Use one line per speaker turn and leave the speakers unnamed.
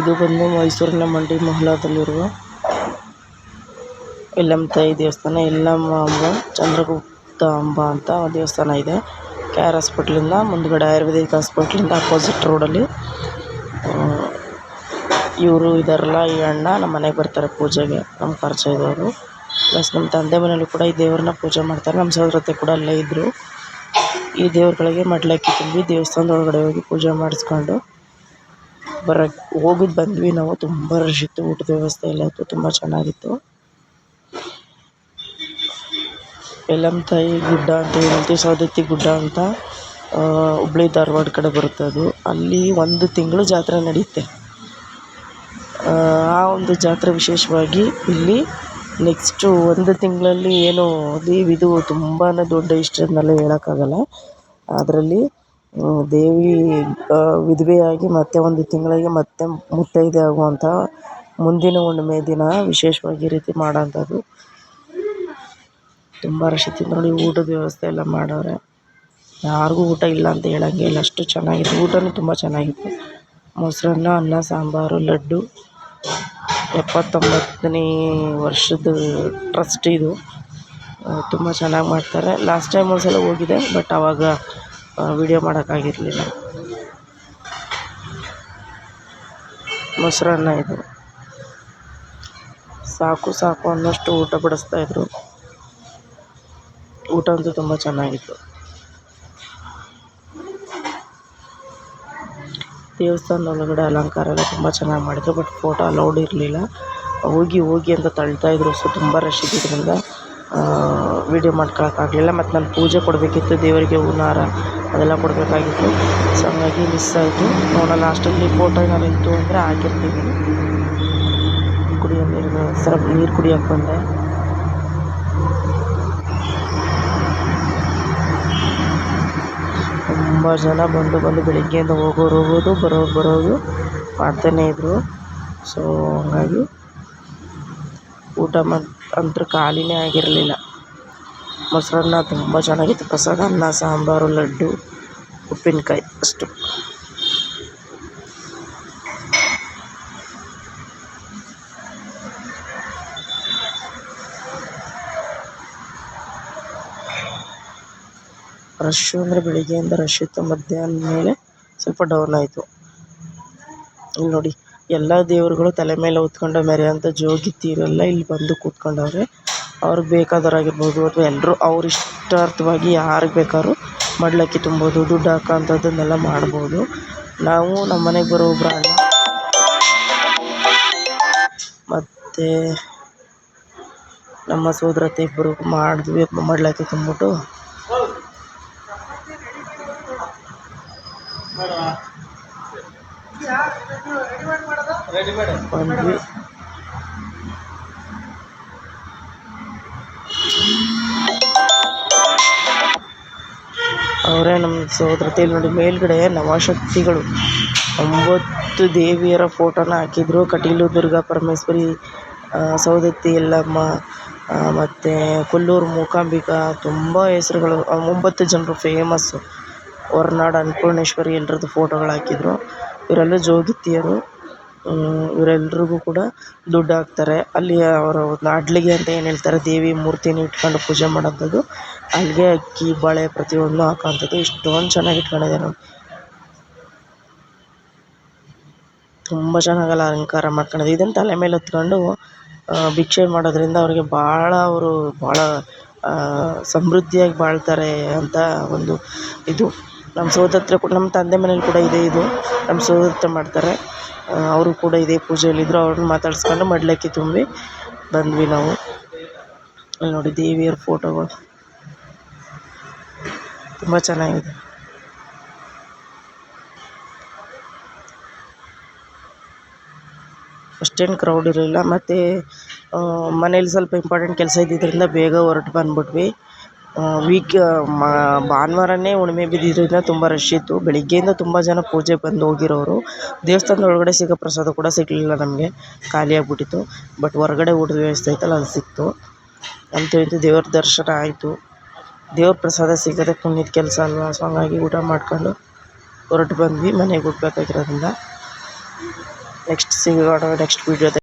ಇದು ಬಂದು ಮೈಸೂರಿನ ಮಂಡಿ ಮಹಲಾದಲ್ಲಿರುವ ಎಲ್ಲಮ್ಮ ತಾಯಿ ದೇವಸ್ಥಾನ ಎಲ್ಲಮ್ಮ ಅಂಬ ಚಂದ್ರಗುಪ್ತ ಅಂಬ ಅಂತ ದೇವಸ್ಥಾನ ಇದೆ. ಕೆ ಆರ್ ಹಾಸ್ಪಿಟ್ಲಿಂದ ಮುಂದ್ಗಡೆ ಆಯುರ್ವೇದಿಕ್ ಹಾಸ್ಪಿಟ್ಲಿಂದ ಅಪೋಸಿಟ್ ರೋಡಲ್ಲಿ ಇವರು ಇದಾರಲ್ಲ, ಈ ಅಣ್ಣ ನಮ್ಮ ಮನೆಗೆ ಬರ್ತಾರೆ ಪೂಜೆಗೆ, ನಮ್ಮ ಪರಿಚಯದವರು. ಪ್ಲಸ್ ನಮ್ಮ ತಂದೆ ಮನೆಯಲ್ಲಿ ಕೂಡ ಈ ದೇವರನ್ನ ಪೂಜೆ ಮಾಡ್ತಾರೆ. ನಮ್ಮ ಸಹೋದರತೆ ಕೂಡ ಅಲ್ಲೇ ಇದ್ದರು ಈ ದೇವ್ರುಗಳಿಗೆ ಮಡ್ಲಕ್ಕಿ ತುಂಬಿ ದೇವಸ್ಥಾನದ ಒಳಗಡೆ ಹೋಗಿ ಪೂಜೆ ಮಾಡಿಸ್ಕೊಂಡು ಬರೋಕ್ಕೆ ಹೋಗಿದ್ದು ಬಂದ್ವಿ ನಾವು. ತುಂಬ ರಶ್ ಇತ್ತು, ಊಟದ ವ್ಯವಸ್ಥೆ ಎಲ್ಲ ಇತ್ತು, ತುಂಬ ಚೆನ್ನಾಗಿತ್ತು. ತಾಯಿ ಗುಡ್ಡ ಅಂತ ಹೇಳ್ತೀವಿ ಸೌದತ್ತಿ ಗುಡ್ಡ ಅಂತ ಹುಬ್ಳಿ ಧಾರವಾಡ ಕಡೆ ಬರುತ್ತೆ ಅದು. ಅಲ್ಲಿ ಒಂದು ತಿಂಗಳು ಜಾತ್ರೆ ನಡೆಯುತ್ತೆ ಆ ಒಂದು ಜಾತ್ರೆ ವಿಶೇಷವಾಗಿ ಇಲ್ಲಿ ನೆಕ್ಸ್ಟು ಒಂದು ತಿಂಗಳಲ್ಲಿ ಏನು ದೇವಿದು ತುಂಬಾ ದೊಡ್ಡ ಹಿಸ್ಟ್ರಿ ಅದನ್ನೆಲ್ಲ ಹೇಳೋಕ್ಕಾಗಲ್ಲ. ಅದರಲ್ಲಿ ದೇವಿ ವಿಧವೆಯಾಗಿ ಮತ್ತೆ ಒಂದು ತಿಂಗಳಿಗೆ ಮತ್ತೆ ಮುತ್ತೈದೆ ಆಗುವಂಥ ಮುಂದಿನ ಹುಣ್ಣಿಮೆ ದಿನ ವಿಶೇಷವಾಗಿ ಈ ರೀತಿ ಮಾಡೋಂಥದ್ದು. ತುಂಬ ರಶ್ ಇತ್ತು ನೋಡಿ ಊಟದ ವ್ಯವಸ್ಥೆ ಎಲ್ಲ ಮಾಡವ್ರೆ ಯಾರಿಗೂ ಊಟ ಇಲ್ಲ ಅಂತ ಹೇಳಂಗೆ ಇಲ್ಲ. ಅಷ್ಟು ಚೆನ್ನಾಗಿತ್ತು. ಊಟನೂ ತುಂಬ ಚೆನ್ನಾಗಿತ್ತು. ಮೊಸರನ್ನ, ಅನ್ನ, ಸಾಂಬಾರು, ಲಡ್ಡು. ಎಪ್ಪತ್ತೊಂಬತ್ತನೇ ವರ್ಷದ ಟ್ರಸ್ಟ್ ಇದು. ತುಂಬ ಚೆನ್ನಾಗಿ ಮಾಡ್ತಾರೆ. ಲಾಸ್ಟ್ ಟೈಮ್ ಒಂದು ಸಲ ಹೋಗಿದ್ದೆ ಬಟ್ ಆವಾಗ ವೀಡಿಯೋ ಮಾಡೋಕ್ಕಾಗಿರಲಿಲ್ಲ. ಮೊಸರನ್ನ ಇದು ಸಾಕು ಸಾಕು ಅನ್ನೋಷ್ಟು ಊಟ ಬಡಿಸ್ತಾಯಿದ್ರು ಊಟ ಅಂತೂ ತುಂಬ ಚೆನ್ನಾಗಿತ್ತು. ದೇವಸ್ಥಾನದ ಒಳಗಡೆ ಅಲಂಕಾರ ಎಲ್ಲ ತುಂಬ ಚೆನ್ನಾಗಿ ಮಾಡಿದ್ರು ಬಟ್ ಫೋಟೋ ಅಲೌಡ್ ಇರಲಿಲ್ಲ. ಹೋಗಿ ಹೋಗಿ ಅಂತ ತಳ್ತಾಯಿದ್ರು ಸೊ ತುಂಬ ರಶ್ ಇದ್ದಿದ್ದರಿಂದ ವೀಡಿಯೋ ಮಾಡ್ಕೊಳಕ್ಕಾಗಲಿಲ್ಲ. ಮತ್ತು ನಾನು ಪೂಜೆ ಕೊಡಬೇಕಿತ್ತು, ದೇವರಿಗೆ ಹೂನಾರ ಅದೆಲ್ಲ ಕೊಡಬೇಕಾಗಿತ್ತು. ಸೊ ಹಂಗಾಗಿ ಮಿಸ್ ಆಯಿತು. ನೋಡೋಣ ಲಾಸ್ಟಲ್ಲಿ ಫೋಟೋ ಏನಾದ್ರು ಇತ್ತು ಅಂದರೆ ಹಾಕಿರ್ತೀನಿ. ಕುಡಿಯೋ ನೀರು ಸರ ನೀರು ಕುಡಿಯೋಕ್ಕೆ ಬಂದೆ. ತುಂಬ ಜನ ಬಂದು ಬಂದು ಬೆಳಗ್ಗೆಯಿಂದ ಹೋಗೋರು ಹೋಗೋದು ಬರೋರು ಬರೋದು ಮಾಡ್ತಾನೇ ಇದ್ದರು ಸೊ ಹಂಗಾಗಿ ಊಟ ಮತ್ತು ಅಂತೂ ಖಾಲಿನೇ ಆಗಿರಲಿಲ್ಲ. ಮೊಸರನ್ನ ತುಂಬ ಚೆನ್ನಾಗಿತ್ತು. ಪ್ರಸಾದ ಅನ್ನ, ಸಾಂಬಾರು, ಲಡ್ಡು, ಉಪ್ಪಿನಕಾಯಿ, ಅಷ್ಟು. ರಶ್ಶು ಅಂದರೆ ಬೆಳಿಗ್ಗೆಯಿಂದ ರಶ್ ಇತ್ತು, ಮಧ್ಯಾಹ್ನ ಮೇಲೆ ಸ್ವಲ್ಪ ಡೌನ್ ಆಯಿತು. ಇಲ್ಲಿ ನೋಡಿ. ಎಲ್ಲ ದೇವರುಗಳು ತಲೆ ಮೇಲೆ ಹೊತ್ಕೊಂಡು ಮೆರೆಯೋಂಥ ಜೋಗಿತಿಯರೆಲ್ಲ ಇಲ್ಲಿ ಬಂದು ಕೂತ್ಕೊಂಡವ್ರೆ. ಅವ್ರಿಗೆ ಬೇಕಾದವರಾಗಿರ್ಬೋದು ಅಥವಾ ಎಲ್ಲರೂ ಅವ್ರ ಇಷ್ಟಾರ್ಥವಾಗಿ ಯಾರಿಗೆ ಬೇಕಾದ್ರೂ ಮಡಿಲಕ್ಕಿ ತುಂಬೋದು, ದುಡ್ಡು ಹಾಕೋಂಥದ್ದನ್ನೆಲ್ಲ ಮಾಡ್ಬೋದು. ನಾವು ನಮ್ಮ ಮನೆಗೆ ಬರೋ ಒಬ್ಬರು ಅಣ್ಣ ಮತ್ತು ನಮ್ಮ ಸೋದರತ್ತೆ ಇಬ್ಬರು ಮಾಡಿದ್ವಿ, ಮಡಿಲಕ್ಕಿ ತುಂಬಿಟ್ಟು ಬಂದ್ವಿ ಅವರೇ ನಮ್ಮ ಸೋದರತ್ತೆ ನೋಡಿ ಮೇಲ್ಗಡೆ ನವಶಕ್ತಿಗಳು. ಒಂಬತ್ತು ದೇವಿಯರ ಫೋಟೋನ ಹಾಕಿದ್ರು. ಕಟೀಲು ದುರ್ಗಾ ಪರಮೇಶ್ವರಿ ಸೌದತ್ತಿ ಎಲ್ಲಮ್ಮ ಮತ್ತು ಕೊಲ್ಲೂರು ಮೂಕಾಂಬಿಕಾ ತುಂಬ ಹೆಸರುಗಳು ಒಂಬತ್ತು ಜನರು ಫೇಮಸ್ಸು ಹೊರ್ನಾಡು ಅನ್ನಪೂರ್ಣೇಶ್ವರಿ ಎಲ್ರದ್ದು ಫೋಟೋಗಳು ಹಾಕಿದ್ರು. ಇವರೆಲ್ಲ ಜೋಗತಿಯರು ಇವರೆಲ್ರಿಗೂ ಕೂಡ ದುಡ್ಡು ಹಾಕ್ತಾರೆ. ಅಲ್ಲಿ ಅವರು ಲಾಡ್ಲಿಗೆ ಅಂತ ಏನು ಹೇಳ್ತಾರೆ, ದೇವಿ ಮೂರ್ತಿನ ಇಟ್ಕೊಂಡು ಪೂಜೆ ಮಾಡೋಂಥದ್ದು. ಅಲ್ಲಿಗೆ ಅಕ್ಕಿ, ಬಳೆ ಪ್ರತಿಯೊಂದು ಹಾಕೋಂಥದ್ದು ಇಷ್ಟೊಂದು ಚೆನ್ನಾಗಿ ಇಟ್ಕೊಂಡಿದ್ದಾರೆ ನೋಡಿ ತುಂಬ ಚೆನ್ನಾಗಿ ಅಲಂಕಾರ ಮಾಡ್ಕೊಂಡಿದ್ದಾರೆ. ಇದನ್ನು ತಲೆ ಮೇಲೆ ಹೊತ್ಕೊಂಡು ಭಿಕ್ಷೆ ಮಾಡೋದ್ರಿಂದ ಅವರಿಗೆ ಭಾಳ ಅವರು ಭಾಳ ಸಮೃದ್ಧಿಯಾಗಿ ಬಾಳ್ತಾರೆ ಅಂತ ಒಂದು ಇದು. ನಮ್ಮ ಸೋದತ್ರ ಕೂಡ, ನಮ್ಮ ತಂದೆ ಮನೇಲಿ ಕೂಡ ಇದೆ ಇದು. ನಮ್ಮ ಸೋದತ್ರ ಮಾಡ್ತಾರೆ. ಅವರು ಕೂಡ ಇದೇ ಪೂಜೆಯಲ್ಲಿದ್ದರು ಅವ್ರನ್ನ ಮಾತಾಡಿಸ್ಕೊಂಡು ಮಡಿಲಕ್ಕಿ ತುಂಬಿ ಬಂದ್ವಿ ನಾವು. ಅಲ್ಲಿ ನೋಡಿ ದೇವಿಯರ ಫೋಟೋಗಳು. ತುಂಬ ಚೆನ್ನಾಗಿದೆ. ಅಷ್ಟೇನು ಕ್ರೌಡ್ ಇರಲಿಲ್ಲ. ಮತ್ತು ಮನೇಲಿ ಸ್ವಲ್ಪ ಇಂಪಾರ್ಟೆಂಟ್ ಕೆಲಸ ಇದ್ದಿದ್ದರಿಂದ ಬೇಗ ಹೊರಟು ಬಂದ್ಬಿಟ್ವಿ. ವೀಕ್ ಭಾನುವಾರನೇ ಹುಣ್ಮೆ ಬಿದ್ದಿದ್ದರಿಂದ ತುಂಬ ರಶ್ ಇತ್ತು. ಬೆಳಗ್ಗೆಯಿಂದ ತುಂಬ ಜನ ಪೂಜೆಗೆ ಬಂದು ಹೋಗಿರೋರು. ದೇವಸ್ಥಾನದ ಒಳಗಡೆ ಸಿಗೋ ಪ್ರಸಾದ ಕೂಡ ಸಿಗಲಿಲ್ಲ ನಮಗೆ. ಖಾಲಿಯಾಗಿಬಿಟ್ಟಿತ್ತು ಬಟ್ ಹೊರ್ಗಡೆ ಊಟದ ವ್ಯವಸ್ಥೆ ಐತಲ್ಲ, ಅದು ಸಿಕ್ತು. ಅಂತೂ ಇಂತೂ ದೇವ್ರ ದರ್ಶನ ಆಯಿತು. ದೇವ್ರ ಪ್ರಸಾದ ಸಿಗೋದೇ ಪುಣ್ಯದ ಕೆಲಸ ಅಲ್ವಾ? ಸೊ ಹಂಗಾಗಿ ಊಟ ಮಾಡ್ಕೊಂಡು ಹೊರಟು ಬಂದ್ವಿ. ಮನೆಗೆ ಹೋಗ್ಬೇಕಾಗಿರೋದ್ರಿಂದ. ನೆಕ್ಸ್ಟ್ ಸಿಗೋಣ ನೆಕ್ಸ್ಟ್ ವಿಡಿಯೋದಲ್ಲಿ